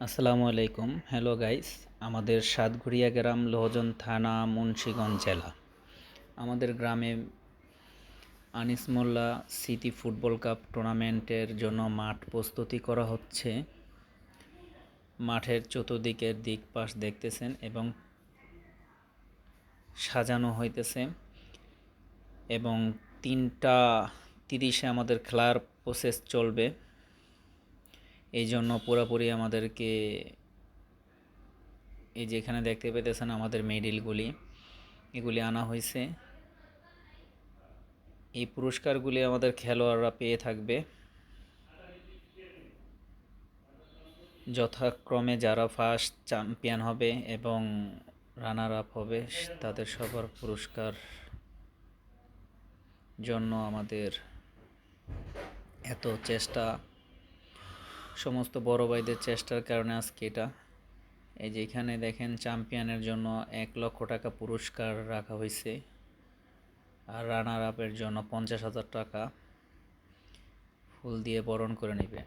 আসসালামু আলাইকুম। Hello guys আমাদের সাতঘুরিয়া গ্রাম লোহজন থানা, মুন্সীগঞ্জ জেলা। আমাদের গ্রামে Anis Molla city football cup টুর্নামেন্টের জন্য মাঠ প্রস্তুতি করা হচ্ছে। মাঠের চতুর্দিকের দিক পাশ দেখতেছেন এবং সাজানো হইতেছে। এবং তিনটা তিরিশে আমাদের খেলার প্রসেস চলবে। এই জন্য পুরোপুরি আমাদেরকে এই যে এখানে দেখতে পেতেছেন আমাদের মেডেলগুলি এগুলি আনা হয়েছে। এই পুরস্কারগুলি আমাদের খেলোয়াড়রা পেয়ে থাকবে। যথাক্রমে যারা ফার্স্ট চ্যাম্পিয়ন হবে এবং রানার আপ হবে, তাদের সবার পুরস্কার জন্য আমাদের এত চেষ্টা সমস্ত বড় ভাইদের চেষ্টার কারণে আজকে এটা। এই যে এখানে দেখেন চ্যাম্পিয়নের জন্য এক লক্ষ টাকা পুরস্কার রাখা হয়েছে। আর রানার আপের জন্য পঞ্চাশ হাজার টাকা ফুল দিয়ে বরণ করে নেবে।